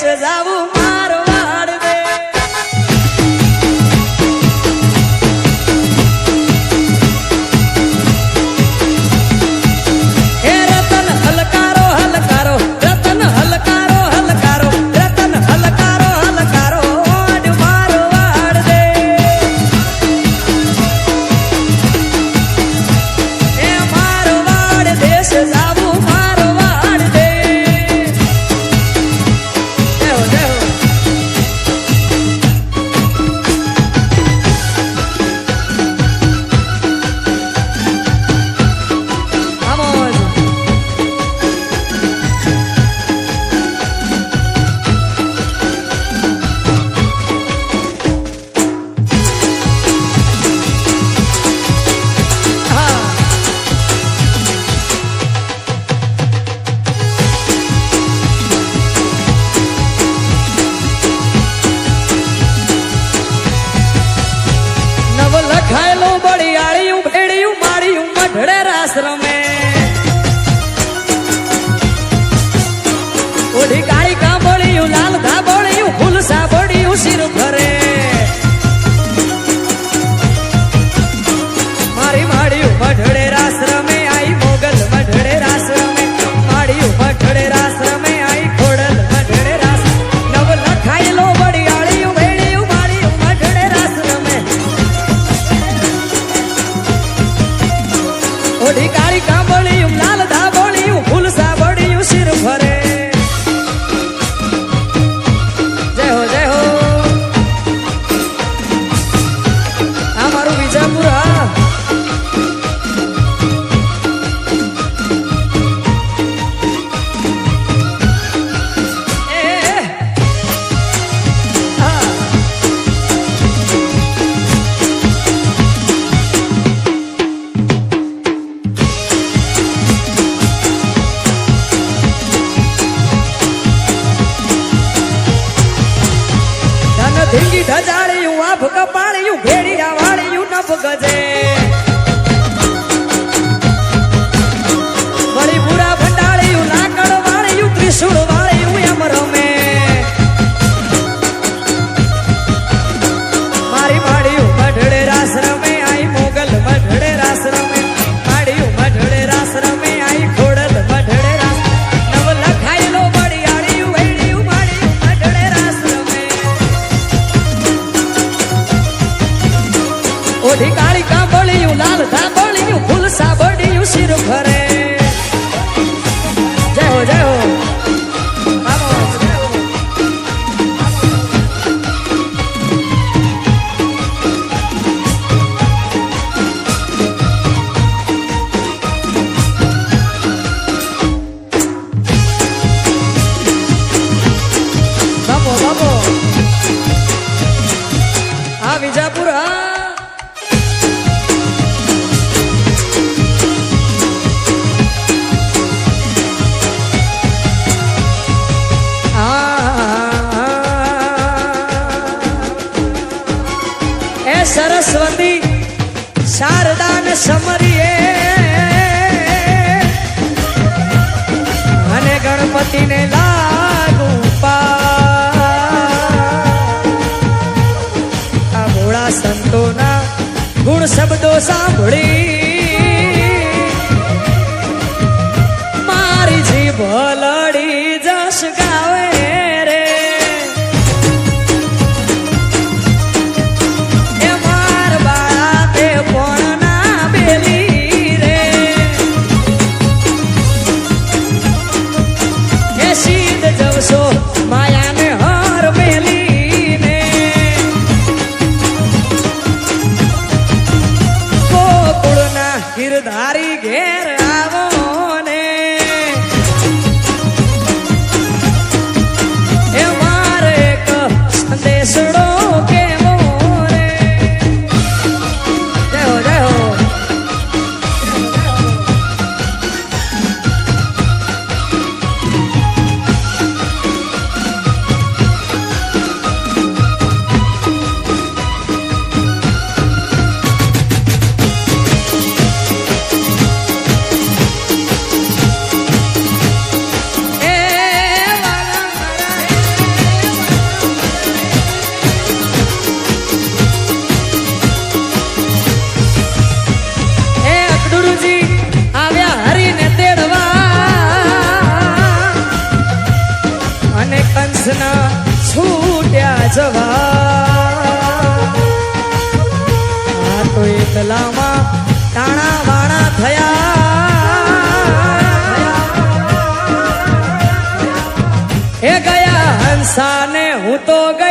says I Saraswati શારદાન સમરીએ. અને ગણપતિને લાગુ આ ભોળા સંતોના ગુણ શબ્દો સાંભળી. હંસાને હું તો ગઈ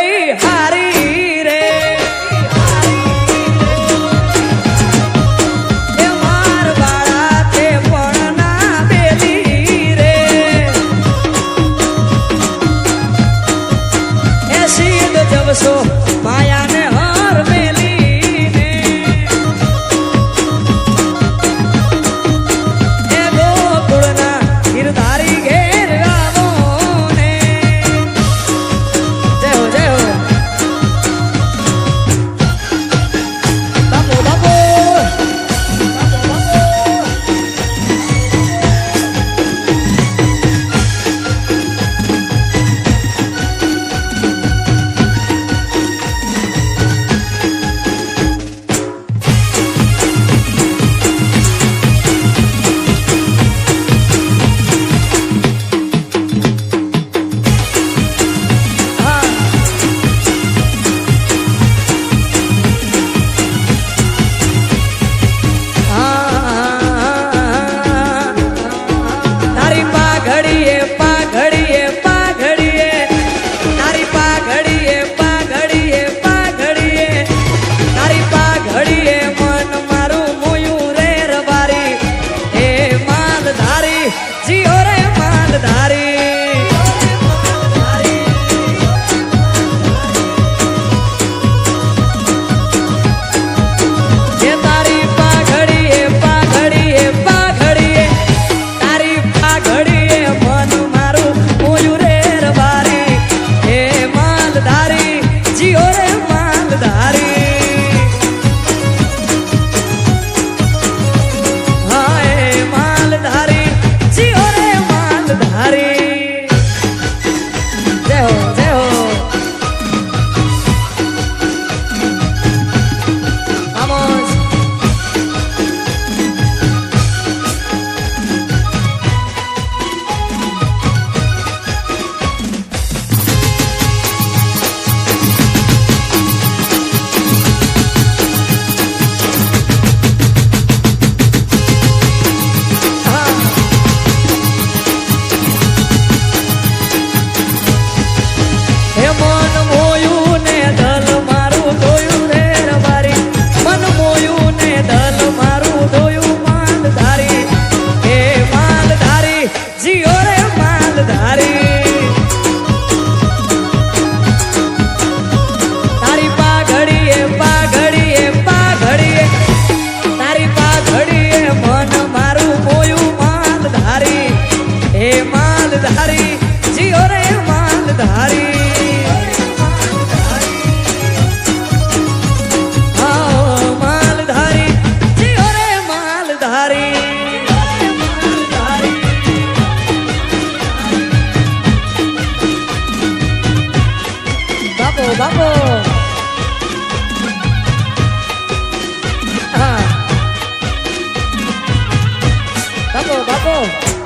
Oh.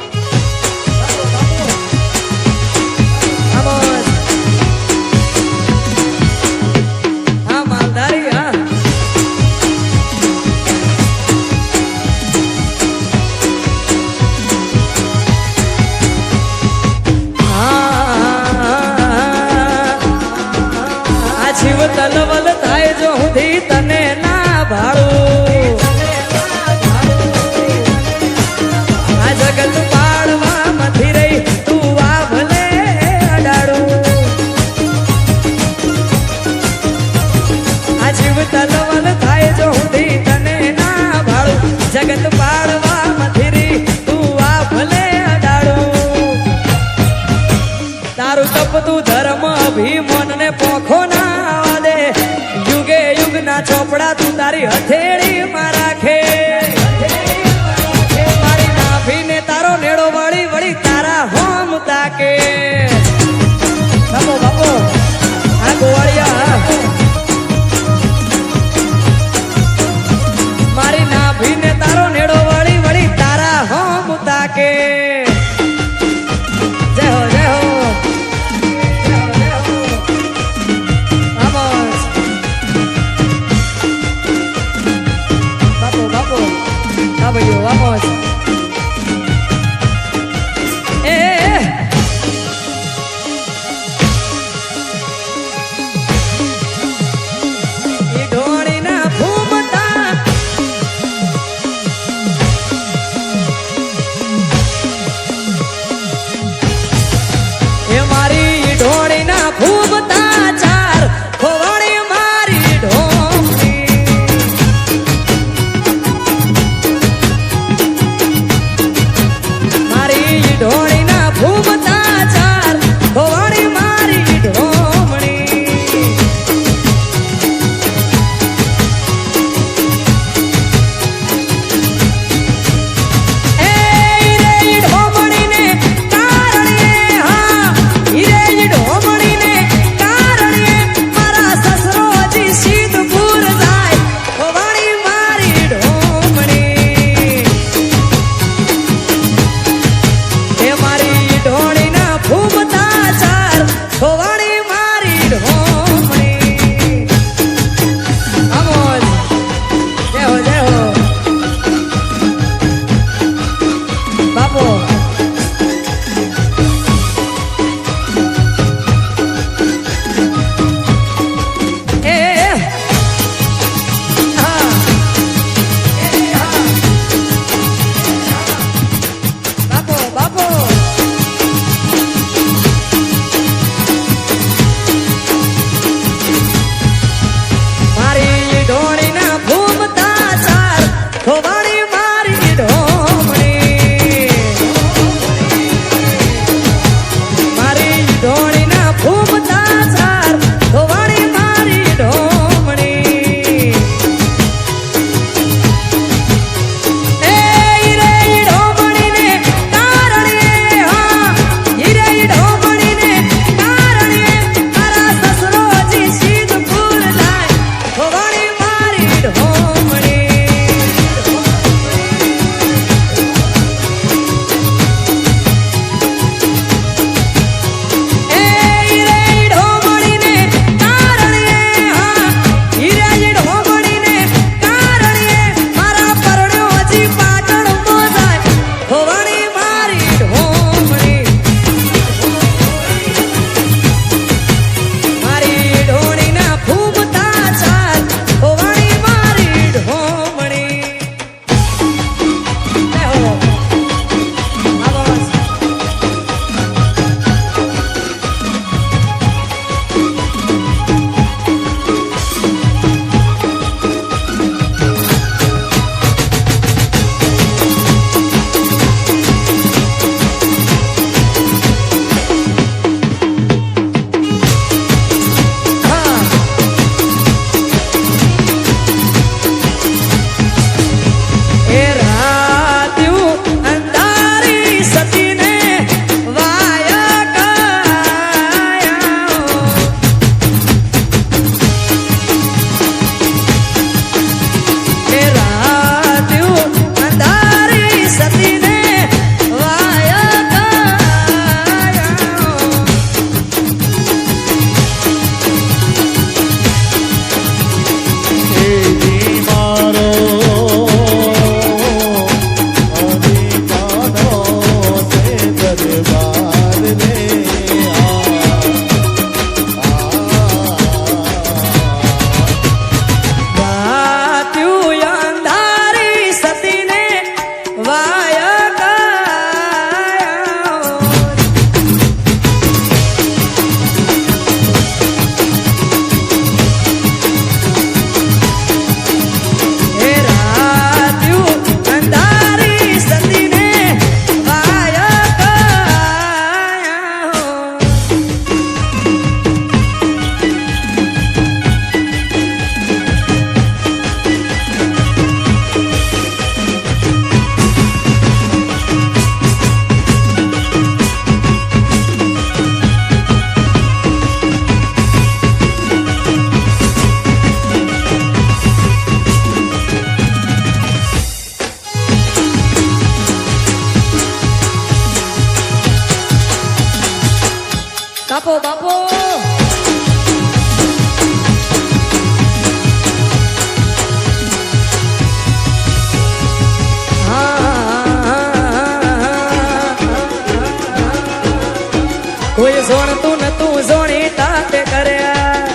કોઈ જોણતું ન તું જોણી તાતે કર્યા.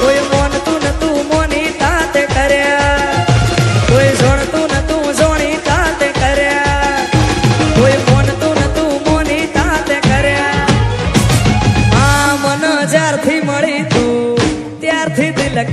કોઈ મોનતું ન તું મોની તાતે કર્યા. કોઈ જોણતું ન તું જોણી તાતે કર્યા. કોઈ મોનતું ન તું મોની તાતે કર્યા. આ મન જ્યારથી મળી તું ત્યારથી દિલક